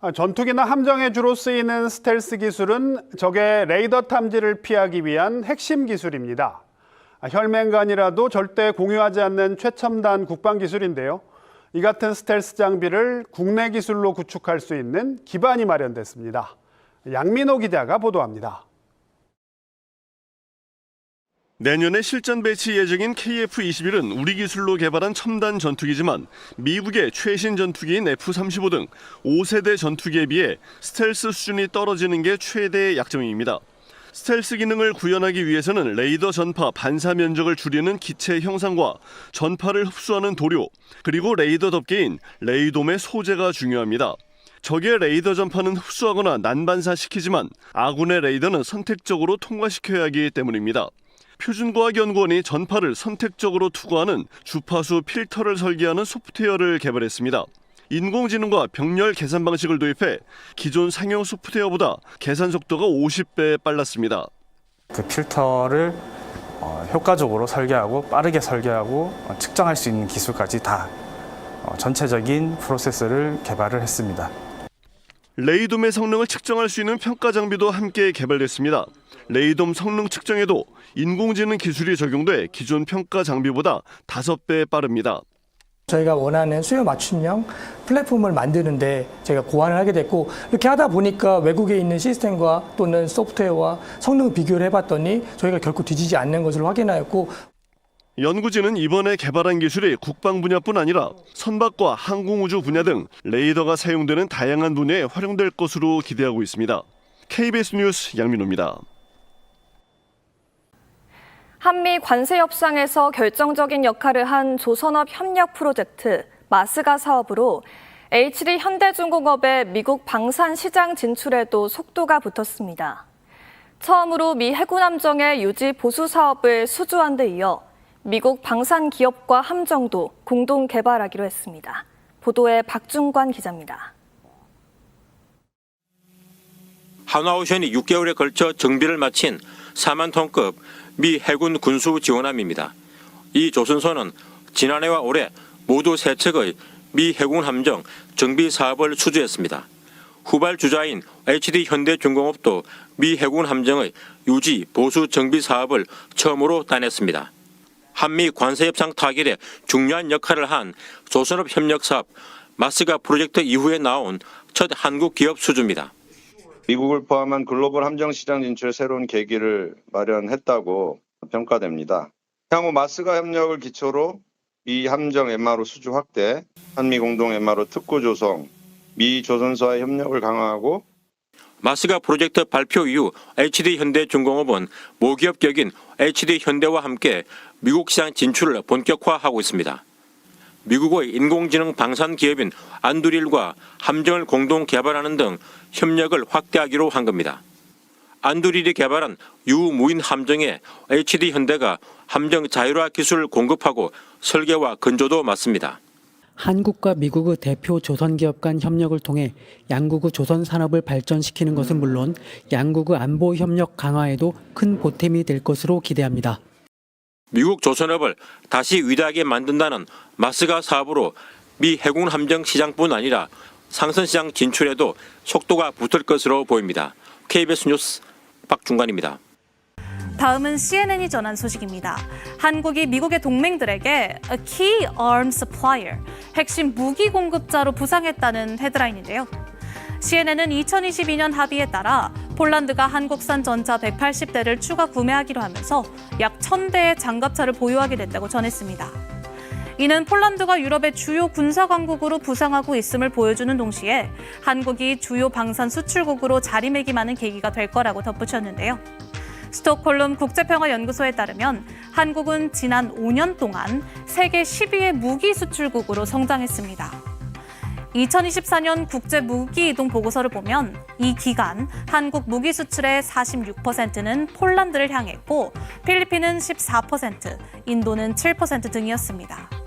아, 전투기나 함정에 주로 쓰이는 스텔스 기술은 적의 레이더 탐지를 피하기 위한 핵심 기술입니다. 아, 혈맹간이라도 절대 공유하지 않는 최첨단 국방 기술인데요. 이 같은 스텔스 장비를 국내 기술로 구축할 수 있는 기반이 마련됐습니다. 양민호 기자가 보도합니다. 내년에 실전 배치 예정인 KF-21은 우리 기술로 개발한 첨단 전투기지만 미국의 최신 전투기인 F-35 등 5세대 전투기에 비해 스텔스 수준이 떨어지는 게 최대의 약점입니다. 스텔스 기능을 구현하기 위해서는 레이더 전파 반사 면적을 줄이는 기체 형상과 전파를 흡수하는 도료, 그리고 레이더 덮개인 레이돔의 소재가 중요합니다. 적의 레이더 전파는 흡수하거나 난반사시키지만 아군의 레이더는 선택적으로 통과시켜야 하기 때문입니다. 표준과학 연구원이 전파를 선택적으로 투과하는 주파수 필터를 설계하는 소프트웨어를 개발했습니다. 인공지능과 병렬 계산 방식을 도입해 기존 상용 소프트웨어보다 계산 속도가 50배 빨랐습니다. 그 필터를 어, 효과적으로 설계하고 빠르게 설계하고 어, 측정할 수 있는 기술까지 다 어, 전체적인 프로세스를 개발을 했습니다. 레이돔의 성능을 측정할 수 있는 평가 장비도 함께 개발됐습니다. 레이돔 성능 측정에도 인공지능 기술이 적용돼 기존 평가 장비보다 5배 빠릅니다. 저희가 원하는 수요 맞춤형 플랫폼을 만드는데 저희가 고안을 하게 됐고 이렇게 하다 보니까 외국에 있는 시스템과 또는 소프트웨어와 성능 비교를 해봤더니 저희가 결코 뒤지지 않는 것을 확인하였고 연구진은 이번에 개발한 기술이 국방 분야뿐 아니라 선박과 항공우주 분야 등 레이더가 사용되는 다양한 분야에 활용될 것으로 기대하고 있습니다. KBS 뉴스 양민호입니다. 한미 관세 협상에서 결정적인 역할을 한 조선업 협력 프로젝트 마스가 사업으로 HD 현대중공업의 미국 방산 시장 진출에도 속도가 붙었습니다. 처음으로 미 해군 함정의 유지 보수 사업을 수주한 데 이어 미국 방산 기업과 함정도 공동 개발하기로 했습니다. 보도에 박중관 기자입니다. 한화오션이 6개월에 걸쳐 정비를 마친 4만 톤급 미 해군 군수 지원함입니다. 이 조선소는 지난해와 올해 모두 세 척의 미 해군 함정 정비 사업을 수주했습니다. 후발 주자인 HD 현대중공업도 미 해군 함정의 유지 보수 정비 사업을 처음으로 따냈습니다. 한미 관세협상 타결에 중요한 역할을 한 조선업 협력 사업 마스가 프로젝트 이후에 나온 첫 한국 기업 수주입니다. 미국을 포함한 글로벌 함정 시장 진출의 새로운 계기를 마련했다고 평가됩니다. 향후 마스가 협력을 기초로 미 함정 MRO 수주 확대, 한미 공동 MRO 특구 조성, 미 조선사의 협력을 강화하고 마스가 프로젝트 발표 이후 HD 현대중공업은 모기업 격인 HD 현대와 함께 미국 시장 진출을 본격화하고 있습니다. 미국의 인공지능 방산 기업인 안두릴과 함정을 공동 개발하는 등 협력을 확대하기로 한 겁니다. 안두릴이 개발한 유무인 함정에 HD 현대가 함정 자율화 기술을 공급하고 설계와 건조도 맡습니다. 한국과 미국의 대표 조선 기업 간 협력을 통해 양국의 조선 산업을 발전시키는 것은 물론 양국의 안보 협력 강화에도 큰 보탬이 될 것으로 기대합니다. 미국 조선업을 다시 위대하게 만든다는 마스가 사업으로 미 해군 함정 시장뿐 아니라 상선 시장 진출에도 속도가 붙을 것으로 보입니다. KBS 뉴스 박중관입니다. 다음은 CNN이 전한 소식입니다. 한국이 미국의 동맹들에게 key arm supplier, 핵심 무기 공급자로 부상했다는 헤드라인인데요. CNN은 2022년 합의에 따라 폴란드가 한국산 전차 180대를 추가 구매하기로 하면서 약 1000대의 장갑차를 보유하게 됐다고 전했습니다. 이는 폴란드가 유럽의 주요 군사 강국으로 부상하고 있음을 보여주는 동시에 한국이 주요 방산 수출국으로 자리매김하는 계기가 될 거라고 덧붙였는데요. 스톡홀름 국제평화연구소에 따르면 한국은 지난 5년 동안 세계 10위의 무기 수출국으로 성장했습니다. 2024년 국제 무기 이동 보고서를 보면 이 기간 한국 무기 수출의 46%는 폴란드를 향했고 필리핀은 14%, 인도는 7% 등이었습니다.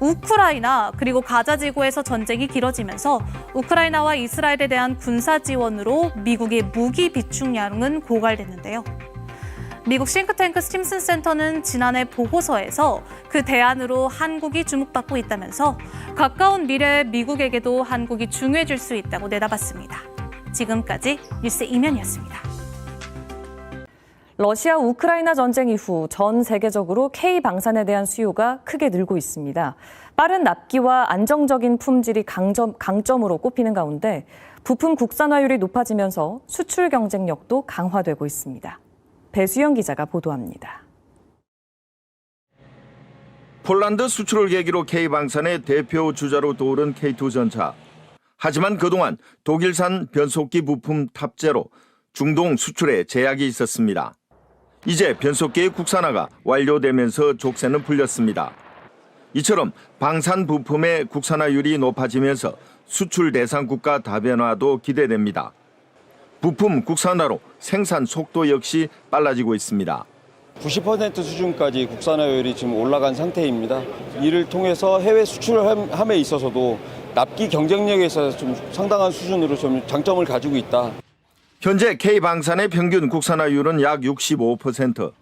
우크라이나 그리고 가자 지구에서 전쟁이 길어지면서 우크라이나와 이스라엘에 대한 군사 지원으로 미국의 무기 비축량은 고갈됐는데요. 미국 싱크탱크 스팀슨 센터는 지난해 보고서에서 그 대안으로 한국이 주목받고 있다면서 가까운 미래에 미국에게도 한국이 중요해질 수 있다고 내다봤습니다. 지금까지 뉴스 이면이었습니다. 러시아 우크라이나 전쟁 이후 전 세계적으로 K 방산에 대한 수요가 크게 늘고 있습니다. 빠른 납기와 안정적인 품질이 강점, 강점으로 꼽히는 가운데 부품 국산화율이 높아지면서 수출 경쟁력도 강화되고 있습니다. 배수영 기자가 보도합니다. 폴란드 수출을 계기로 K방산의 대표 주자로 떠오른 K2 전차. 하지만 그동안 독일산 변속기 부품 탑재로 중동 수출에 제약이 있었습니다. 이제 변속기의 국산화가 완료되면서 족쇄는 풀렸습니다. 이처럼 방산 부품의 국산화율이 높아지면서 수출 대상 국가 다변화도 기대됩니다. 부품 국산화로 생산 속도 역시 빨라지고 있습니다. 90% 수준까지 국산화율이 지금 올라간 상태입니다. 이를 통해서 해외 수출함에 있어서도 납기 경쟁력에서 좀 상당한 수준으로 좀 장점을 가지고 있다. 현재 K방산의 평균 국산화율은 약 65%.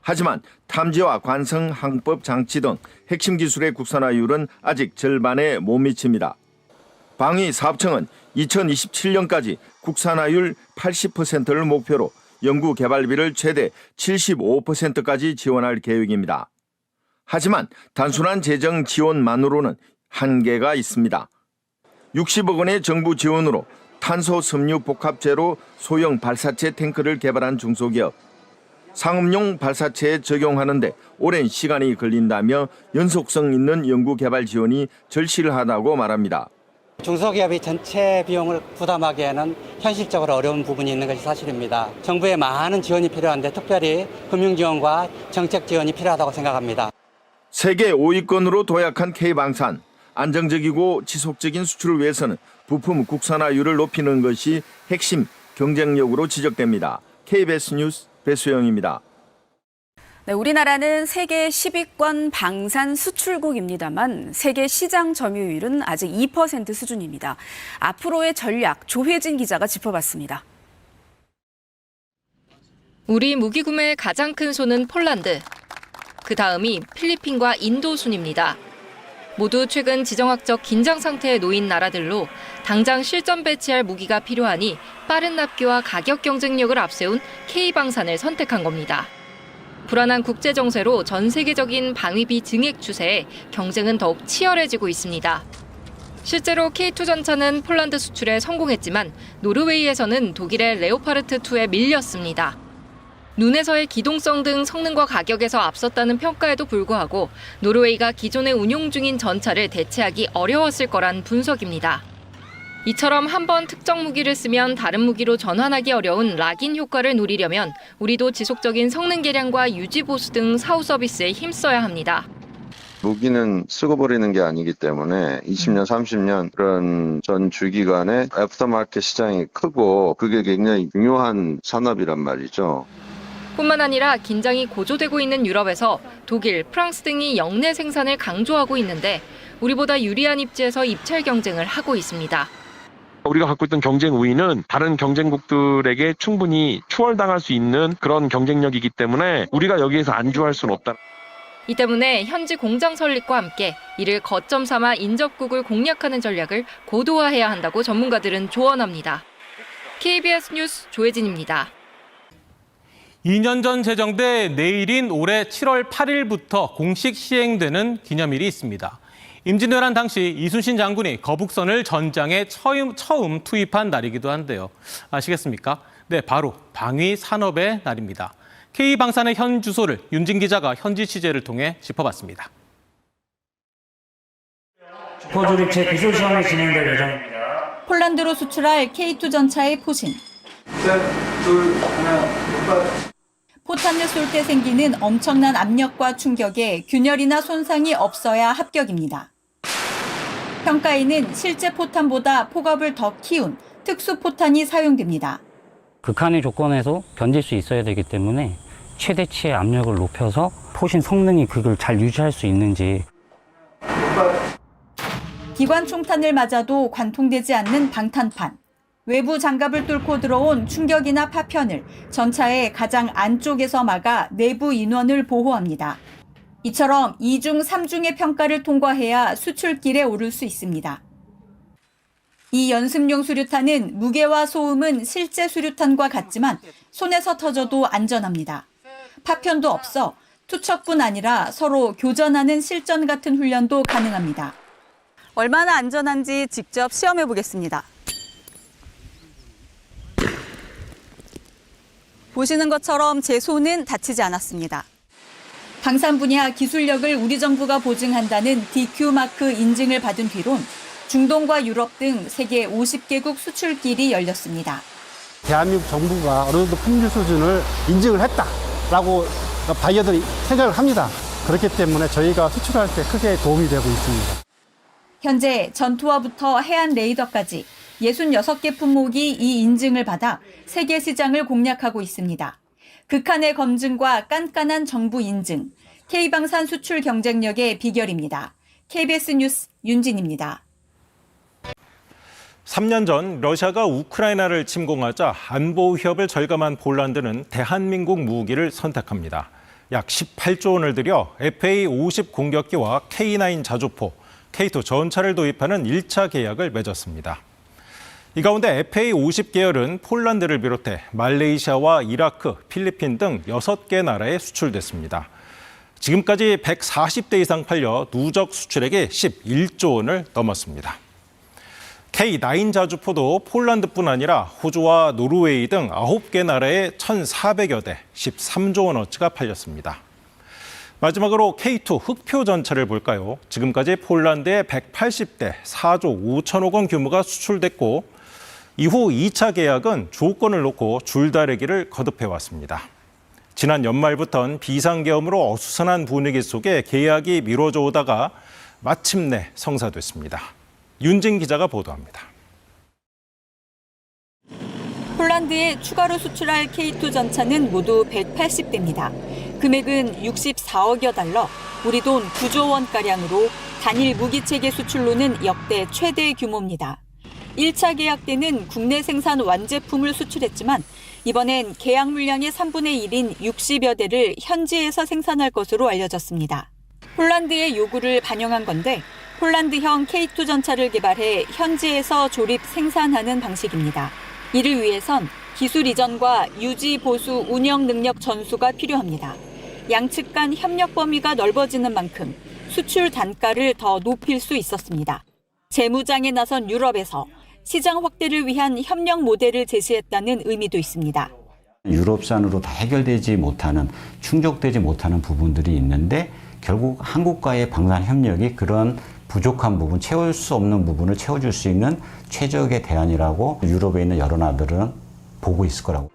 하지만 탐지와 관성 항법 장치 등 핵심 기술의 국산화율은 아직 절반에 못 미칩니다. 방위 사업청은 2027년까지 국산화율 80%를 목표로 연구 개발비를 최대 75%까지 지원할 계획입니다. 하지만 단순한 재정 지원만으로는 한계가 있습니다. 60억 원의 정부 지원으로 탄소 섬유 복합제로 소형 발사체 탱크를 개발한 중소기업. 상업용 발사체에 적용하는데 오랜 시간이 걸린다며 연속성 있는 연구 개발 지원이 절실하다고 말합니다. 중소기업이 전체 비용을 부담하기에는 현실적으로 어려운 부분이 있는 것이 사실입니다. 정부의 많은 지원이 필요한데 특별히 금융 지원과 정책 지원이 필요하다고 생각합니다. 세계 5위권으로 도약한 K방산. 안정적이고 지속적인 수출을 위해서는 부품 국산화율을 높이는 것이 핵심 경쟁력으로 지적됩니다. KBS 뉴스 배수영입니다. 네, 우리나라는 세계 10위권 방산 수출국입니다만 세계 시장 점유율은 아직 2% 수준입니다. 앞으로의 전략 조혜진 기자가 짚어봤습니다. 우리 무기 구매의 가장 큰 손은 폴란드. 그 다음이 필리핀과 인도 순입니다. 모두 최근 지정학적 긴장 상태에 놓인 나라들로 당장 실전 배치할 무기가 필요하니 빠른 납기와 가격 경쟁력을 앞세운 K방산을 선택한 겁니다. 불안한 국제 정세로 전 세계적인 방위비 증액 추세에 경쟁은 더욱 치열해지고 있습니다. 실제로 K2 전차는 폴란드 수출에 성공했지만 노르웨이에서는 독일의 레오파르트 2에 밀렸습니다. 눈에서의 기동성 등 성능과 가격에서 앞섰다는 평가에도 불구하고 노르웨이가 기존에 운용 중인 전차를 대체하기 어려웠을 거란 분석입니다. 이처럼 한 번 특정 무기를 쓰면 다른 무기로 전환하기 어려운 락인 효과를 노리려면 우리도 지속적인 성능 개량과 유지 보수 등 사후 서비스에 힘써야 합니다. 무기는 쓰고 버리는 게 아니기 때문에 20년, 30년 그런 전 주기간에 애프터마켓 시장이 크고 그게 굉장히 중요한 산업이란 말이죠. 뿐만 아니라 긴장이 고조되고 있는 유럽에서 독일, 프랑스 등이 영내 생산을 강조하고 있는데 우리보다 유리한 입지에서 입찰 경쟁을 하고 있습니다. 우리가 갖고 있던 경쟁 우위는 다른 경쟁국들에게 충분히 추월당할 수 있는 그런 경쟁력이기 때문에 우리가 여기에서 안주할 수는 없다. 이 때문에 현지 공장 설립과 함께 이를 거점 삼아 인접국을 공략하는 전략을 고도화해야 한다고 전문가들은 조언합니다. KBS 뉴스 조혜진입니다. 2년 전 제정돼 내일인 올해 7월 8일부터 공식 시행되는 기념일이 있습니다. 임진왜란 당시 이순신 장군이 거북선을 전장에 처음, 처음 투입한 날이기도 한데요. 아시겠습니까? 네, 바로 방위 산업의 날입니다. K방산의 현 주소를 윤진 기자가 현지 취재를 통해 짚어봤습니다. 포조립체 기술 시험이 진행될 예정입니다. 폴란드로 수출할 K2 전차의 포신. 포탄을 쏠 때 생기는 엄청난 압력과 충격에 균열이나 손상이 없어야 합격입니다. 평가에는 실제 포탄보다 폭압을 더 키운 특수 포탄이 사용됩니다. 극한의 조건에서 견딜 수 있어야 되기 때문에 최대치의 압력을 높여서 포신 성능이 그걸 잘 유지할 수 있는지 기관 총탄을 맞아도 관통되지 않는 방탄판. 외부 장갑을 뚫고 들어온 충격이나 파편을 전차의 가장 안쪽에서 막아 내부 인원을 보호합니다. 이처럼 2중, 3중의 평가를 통과해야 수출길에 오를 수 있습니다. 이 연습용 수류탄은 무게와 소음은 실제 수류탄과 같지만 손에서 터져도 안전합니다. 파편도 없어 투척뿐 아니라 서로 교전하는 실전 같은 훈련도 가능합니다. 얼마나 안전한지 직접 시험해 보겠습니다. 보시는 것처럼 제 손은 다치지 않았습니다. 방산 분야 기술력을 우리 정부가 보증한다는 DQ 마크 인증을 받은 뒤론 중동과 유럽 등 세계 50개국 수출길이 열렸습니다. 대한민국 정부가 어느 정도 품질 수준을 인증을 했다라고 바이어들이 생각을 합니다. 그렇기 때문에 저희가 수출할 때 크게 도움이 되고 있습니다. 현재 전투화부터 해안 레이더까지 66개 품목이 이 인증을 받아 세계 시장을 공략하고 있습니다. 극한의 검증과 깐깐한 정부 인증, K방산 수출 경쟁력의 비결입니다. KBS 뉴스 윤진입니다. 3년 전 러시아가 우크라이나를 침공하자 안보 위협을 절감한 폴란드는 대한민국 무기를 선택합니다. 약 18조 원을 들여 FA-50 공격기와 K9 자주포, K2 전차를 도입하는 1차 계약을 맺었습니다. 이 가운데 FA-50 계열은 폴란드를 비롯해 말레이시아와 이라크, 필리핀 등 6개 나라에 수출됐습니다. 지금까지 140대 이상 팔려 누적 수출액이 11조 원을 넘었습니다. K9 자주포도 폴란드뿐 아니라 호주와 노르웨이 등 9개 나라에 1,400여 대, 13조 원어치가 팔렸습니다. 마지막으로 K2 흑표 전차를 볼까요? 지금까지 폴란드에 180대, 4조 5천억 원 규모가 수출됐고 이후 2차 계약은 조건을 놓고 줄다리기를 거듭해 왔습니다. 지난 연말부터는 비상계엄으로 어수선한 분위기 속에 계약이 미뤄져 오다가 마침내 성사됐습니다. 윤진 기자가 보도합니다. 폴란드에 추가로 수출할 K2 전차는 모두 180대입니다. 금액은 64억여 달러, 우리 돈 9조 원가량으로 단일 무기체계 수출로는 역대 최대 규모입니다. 1차 계약 때는 국내 생산 완제품을 수출했지만 이번엔 계약 물량의 3분의 1인 60여 대를 현지에서 생산할 것으로 알려졌습니다. 폴란드의 요구를 반영한 건데 폴란드형 K2 전차를 개발해 현지에서 조립 생산하는 방식입니다. 이를 위해선 기술 이전과 유지, 보수, 운영 능력 전수가 필요합니다. 양측 간 협력 범위가 넓어지는 만큼 수출 단가를 더 높일 수 있었습니다. 재무장에 나선 유럽에서 시장 확대를 위한 협력 모델을 제시했다는 의미도 있습니다. 유럽산으로 다 해결되지 못하는 충족되지 못하는 부분들이 있는데 결국 한국과의 방산 협력이 그런 부족한 부분, 채울 수 없는 부분을 채워줄 수 있는 최적의 대안이라고 유럽에 있는 여러 나라들은 보고 있을 거라고.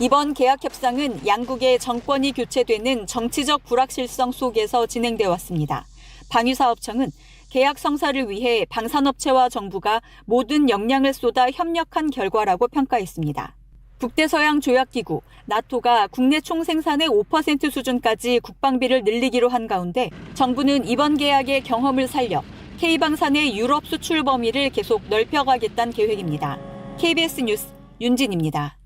이번 계약 협상은 양국의 정권이 교체되는 정치적 불확실성 속에서 진행돼 왔습니다. 방위사업청은 계약 성사를 위해 방산업체와 정부가 모든 역량을 쏟아 협력한 결과라고 평가했습니다. 북대서양 조약기구 나토가 국내 총 생산의 5% 수준까지 국방비를 늘리기로 한 가운데 정부는 이번 계약의 경험을 살려 K방산의 유럽 수출 범위를 계속 넓혀가겠다는 계획입니다. KBS 뉴스 윤진입니다.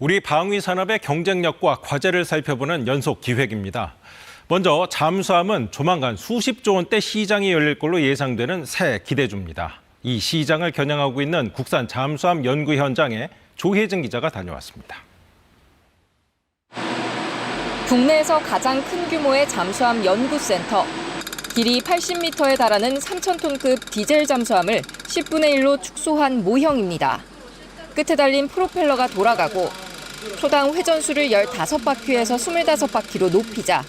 우리 방위 산업의 경쟁력과 과제를 살펴보는 연속 기획입니다. 먼저 잠수함은 조만간 수십조 원대 시장이 열릴 걸로 예상되는 새 기대주입니다. 이 시장을 겨냥하고 있는 국산 잠수함 연구 현장에 조혜진 기자가 다녀왔습니다. 국내에서 가장 큰 규모의 잠수함 연구센터. 길이 80m에 달하는 3,000톤급 디젤 잠수함을 10분의 1로 축소한 모형입니다. 끝에 달린 프로펠러가 돌아가고 초당 회전수를 15바퀴에서 25바퀴로 높이자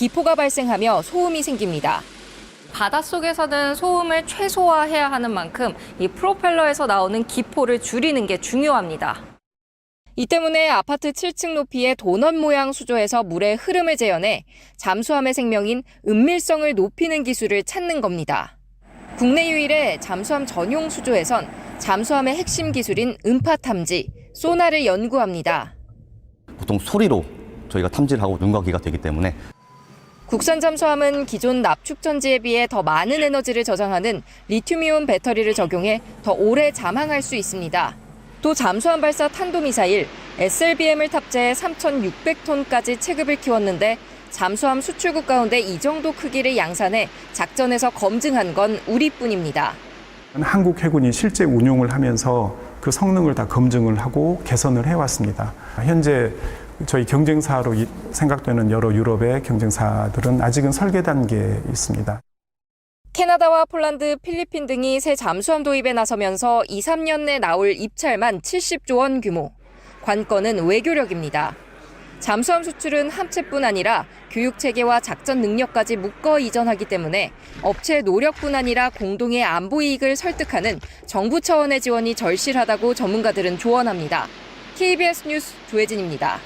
기포가 발생하며 소음이 생깁니다. 바닷속에서는 소음을 최소화해야 하는 만큼 이 프로펠러에서 나오는 기포를 줄이는 게 중요합니다. 이 때문에 아파트 7층 높이의 도넛 모양 수조에서 물의 흐름을 재현해 잠수함의 생명인 은밀성을 높이는 기술을 찾는 겁니다. 국내 유일의 잠수함 전용 수조에선 잠수함의 핵심 기술인 음파 탐지, 소나를 연구합니다. 보통 소리로 저희가 탐지를 하고 눈과 귀가 되기 때문에 국산 잠수함은 기존 납축 전지에 비해 더 많은 에너지를 저장하는 리튬이온 배터리를 적용해 더 오래 잠항할 수 있습니다. 또 잠수함 발사 탄도미사일 SLBM을 탑재해 3,600톤까지 체급을 키웠는데 잠수함 수출국 가운데 이 정도 크기를 양산해 작전에서 검증한 건 우리뿐입니다. 한국 해군이 실제 운용을 하면서 그 성능을 다 검증을 하고 개선을 해왔습니다. 현재 저희 경쟁사로 이- 생각되는 여러 유럽의 경쟁사들은 아직은 설계 단계에 있습니다. 캐나다와 폴란드, 필리핀 등이 새 잠수함 도입에 나서면서 2, 3년 내 나올 입찰만 70조 원 규모. 관건은 외교력입니다. 잠수함 수출은 함체뿐 아니라 교육 체계와 작전 능력까지 묶어 이전하기 때문에 업체 노력뿐 아니라 공동의 안보 이익을 설득하는 정부 차원의 지원이 절실하다고 전문가들은 조언합니다. KBS 뉴스 조혜진입니다.